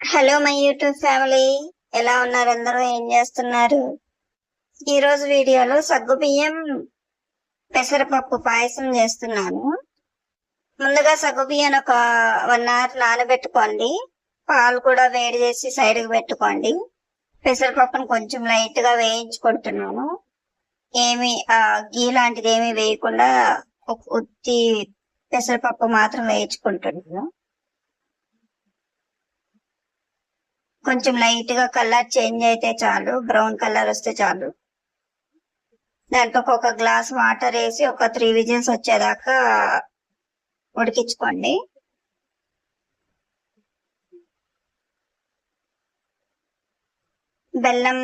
Hello my YouTube family. ఎలా ఉన్నారు అందరూ? ఏం చేస్తున్నారు? ఈరోజు వీడియోలో సగ్గు బియ్యం పెసరపప్పు పాయసం చేస్తున్నాను. ముందుగా సగ్గు బియ్యం ఒక వన్ అవర్ నానబెట్టుకోండి. పాలు కూడా వేడి చేసి సైడ్కి పెట్టుకోండి. పెసరపప్పును కొంచెం లైట్గా వేయించుకుంటున్నాను. ఏమి గీ లాంటిది ఏమీ వేయకుండా ఒక ఉత్తి పెసరపప్పు మాత్రం వేయించుకుంటున్నాను. కొంచెం లైట్గా కలర్ చేంజ్ అయితే చాలు. బ్రౌన్ కలర్ వస్తే చాలు. దాంట్లో ఒక గ్లాస్ వాటర్ వేసి ఒక త్రీ విజిల్స్ వచ్చేదాకా ఉడికించుకోండి. బెల్లం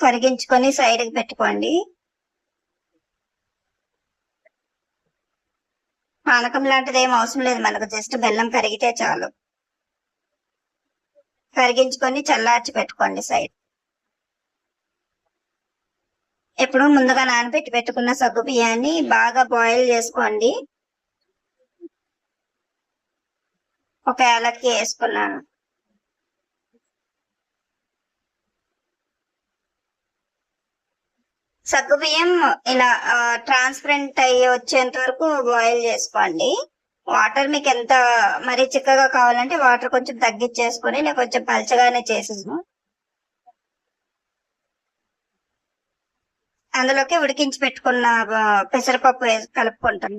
కరిగించుకొని సైడ్కి పెట్టుకోండి. పానకం లాంటిది ఏం అవసరం లేదు. మనకు జస్ట్ బెల్లం కరిగితే చాలు. కరిగించుకొని చల్లార్చి పెట్టుకోండి సైడ్. ఎప్పుడు ముందుగా నానబెట్టి పెట్టుకున్న సగ్గు బియ్యాన్ని బాగా బాయిల్ చేసుకోండి. ఒక ఏలక్కి వేసుకున్నాను. సగ్గు బియ్యం ఇలా ట్రాన్స్పరెంట్ అయ్యి వచ్చేంత వరకు బాయిల్ చేసుకోండి. వాటర్ మీకు ఎంత మరి చిక్కగా కావాలంటే వాటర్ కొంచెం తగ్గించేసుకొని నేను కొంచెం పలచగానే చేసాను అందులోకి ఉడికించి పెట్టుకున్న పెసరపప్పు వేసి కలుపుకుంటాను.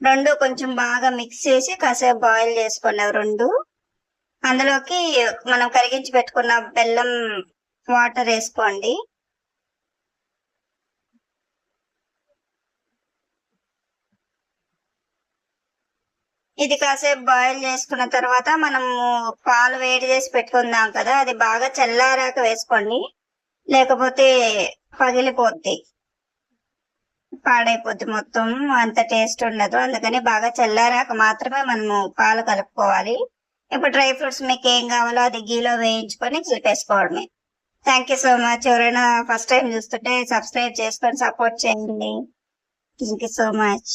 రెండు కొంచెం బాగా మిక్స్ చేసి కాసేపు బాయిల్ చేసుకోండి రెండు. అందులోకి మనం కరిగించి పెట్టుకున్న బెల్లం వాటర్ వేసుకోండి. ఇది కాసేపు బాయిల్ చేసుకున్న తర్వాత మనము పాలు వేడి చేసి పెట్టుకుందాం కదా అది బాగా చల్లారాక వేసుకోండి. లేకపోతే పగిలిపోద్ది. పాడైపోద్ది మొత్తం అంత టేస్ట్ ఉండదు. అందుకని బాగా చల్లారాక మాత్రమే మనము పాలు కలుపుకోవాలి. ఇప్పుడు డ్రై ఫ్రూట్స్ మీకు ఏం కావాలో అది గీలో వేయించుకొని కలిపేసుకోవడమే. థ్యాంక్ యూ సో మచ్ ఎవరైనా ఫస్ట్ టైం చూస్తుంటే సబ్స్క్రైబ్ చేసుకొని సపోర్ట్ చేయండి. Thank you so much